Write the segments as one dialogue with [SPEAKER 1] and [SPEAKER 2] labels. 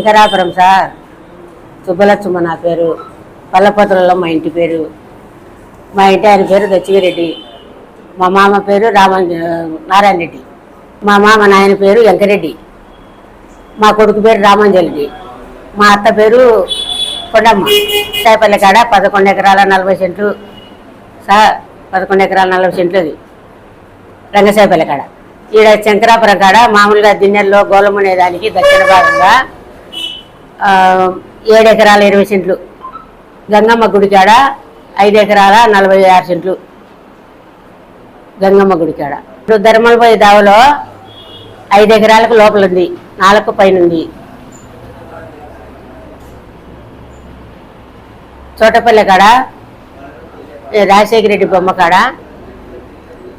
[SPEAKER 1] Sankarapuram sir. Subbalakshmi నా పేరు. పల్లపత్రులలో మా ఇంటి పేరు. మా ఇంటి ఆయన పేరు దచ్చిగిరెడ్డి మా మామ పేరు రామ నారాయణ రెడ్డి మా మామ నాయన పేరు వెంకరెడ్డి. మా కొడుకు పేరు రామంజరెడ్డి మా అత్త పేరు కొండమ్మ. సాయపల్లి కాడ పదకొండు ఎకరాల నలభై సెంట్లు సార్ పదకొండు ఎకరాల నలభై సెంట్లు అది. రంగసాయపల్లి కాడ. ఈడ శంకరాపురం కాడ మామూలుగా దిన్నెల్లో గోళం అనేదానికి దక్షిణ భాగంగా ఏడు ఎకరాల ఇరవై సెంట్లు. గంగమ్మ గుడి కాడ ఐదు ఎకరాల నలభై ఆరు సెంట్లు. గంగమ్మ గుడి కాడ. ఇప్పుడు ధర్మలపై దావలో ఐదు ఎకరాలకు లోపల ఉంది నాలుగు పైన ఉంది చోటపల్లె కాడ రాజశేఖర రెడ్డి బొమ్మ కాడ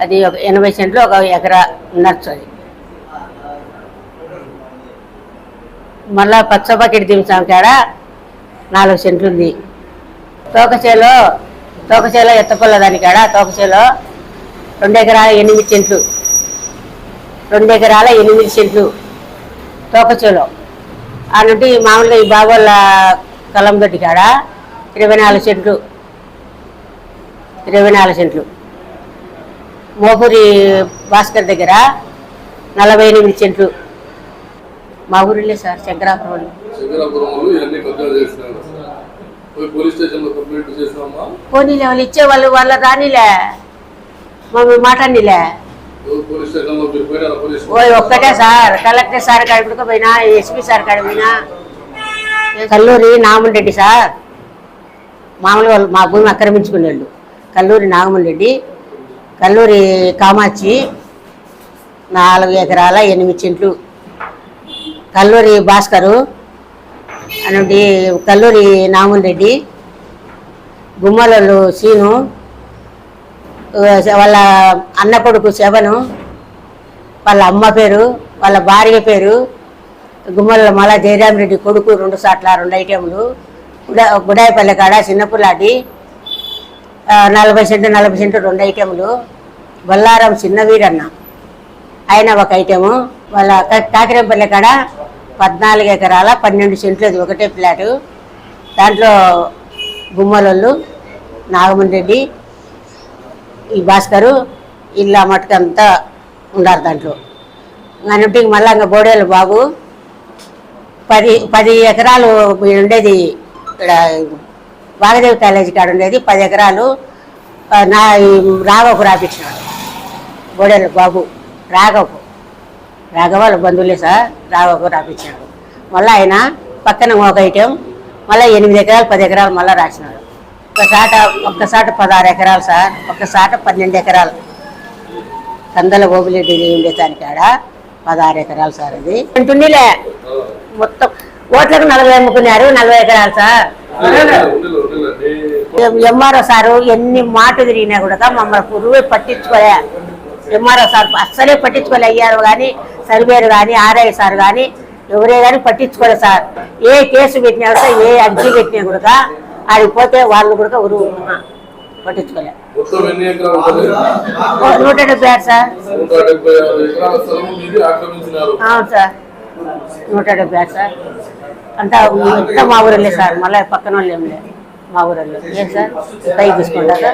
[SPEAKER 1] అది ఒక ఎనభై సెంట్లు ఒక ఎకరా ఉండొచ్చు అది మళ్ళా పచ్చ బకెట్ దించాం కాడ. నాలుగు సెంట్లు ఉంది. తోకచేలో తోకచేలో ఎత్తపల్ల దాని కాడ తోకచేలో రెండు ఎకరాల ఎనిమిది సెంట్లు. రెండు ఎకరాల ఎనిమిది సెంట్లు తోకచేలో. ఆ నుండి మామూలుగా ఈ బాగోళ్ళ కలం దొడ్డి కాడ ఇరవై నాలుగు సెంట్లు. ఇరవై నాలుగు సెంట్లు. మోపూరి భాస్కర్ దగ్గర నలభై ఎనిమిది సెంట్లు. మా ఊరిలే సార్ శంకరాపురం పోనీలే వాళ్ళు ఇచ్చేవాళ్ళు వాళ్ళ రానిలే. మమ్మల్ని మాట్లాడిలే ఒక్కటే సార్ కలెక్టర్ సార్ కాడికి పోయినా ఎస్పీ సార్ కాడికి పోయినా. కల్లూరి నాగమన్ రెడ్డి సార్. మామూలుగా వాళ్ళు మా భూమి ఆక్రమించుకునేళ్ళు కల్లూరి నాగమన్ రెడ్డి కల్లూరి కామాక్షి నాలుగు ఎకరాల ఎనిమిది సెంట్లు కల్లూరి భాస్కరు అనండి కల్లూరి నామన్ రెడ్డి గుమ్మలలో సీను వాళ్ళ అన్న కొడుకు శవను వాళ్ళ అమ్మ పేరు వాళ్ళ భార్య పేరు గుమ్మల మల జయరాం రెడ్డి కొడుకు రెండు సాట్ల రెండు ఐటెంలు గుడా గుడాయిపల్లె కాడ చిన్నపులాటి నలభై సెంటు నలభై సెంటు రెండు ఐటెంలు బొల్లారం చిన్న వీరన్న. ఆయన ఒక ఐటెము వాళ్ళ కా- కాకిరేపల్లె కాడ పద్నాలుగు ఎకరాల పన్నెండు సెంట్లు అది ఒకటే ఫ్లాటు దాంట్లో గుమ్మలోళ్ళు నాగమణి రెడ్డి ఈ భాస్కరు ఇల్లు మటుకంతా ఉన్నారు దాంట్లో. అన్నింటికి మళ్ళీ ఇంకా బోడేలు బాబు. పది పది ఎకరాలు ఉండేది ఇక్కడ వాగదేవి కాలేజీ కాడ ఉండేది. పది ఎకరాలు నా ఈ రాఘవకు రాపించినాడు బోడేలు బాబు రాఘవకు రాఘవాళ్ళ బంధువులే సార్ రాఘవకు రాపించాడు మళ్ళీ ఆయన పక్కన ఒక ఐటెం మళ్ళీ ఎనిమిది ఎకరాలు పది ఎకరాలు మళ్ళీ రాసినాడు ఒకసాట ఒక్కసాట పదహారు ఎకరాలు సార్ ఒక్కసాట పన్నెండు ఎకరాలు. కందల ఓబులెడ్డి ఉండే దానికి ఆడ పదహారు ఎకరాలు సార్ అది. ఉంటుందిలే మొత్తం ఓట్లకు నలభై అమ్ముకున్నారు నలభై ఎకరాలు సార్. ఎంఆర్ఓ సారు ఎన్ని మాట తిరిగినా కూడా మమ్మల్ని పురువే పట్టించుకోలే. ఎంఆర్ఓ సార్ అస్సలే పట్టించుకోలే అయ్యారు కానీ సర్వేరు కానీ ఆర్ఐ సార్ కానీ ఎవరే కానీ పట్టించుకోలే సార్. ఏ కేసు పెట్టినా కూడా ఏ అర్జీ పెట్టినా కూడా ఆడికి పోతే వాళ్ళు కూడా ఉరు పట్టించుకోలే.
[SPEAKER 2] మొత్తం ఎన్ని ఎకరాలు ఉంటుంది?
[SPEAKER 1] ఓ, నూట డెబ్బై ఆరు సార్. అవును సార్. నూట డెబ్బై ఆరు సార్. అంతా అంతా మా ఊరల్లే సార్. మళ్ళీ పక్కన వాళ్ళు ఏం లేదు మా ఊరల్లే ఏం సార్? పైకి తీసుకుంటారా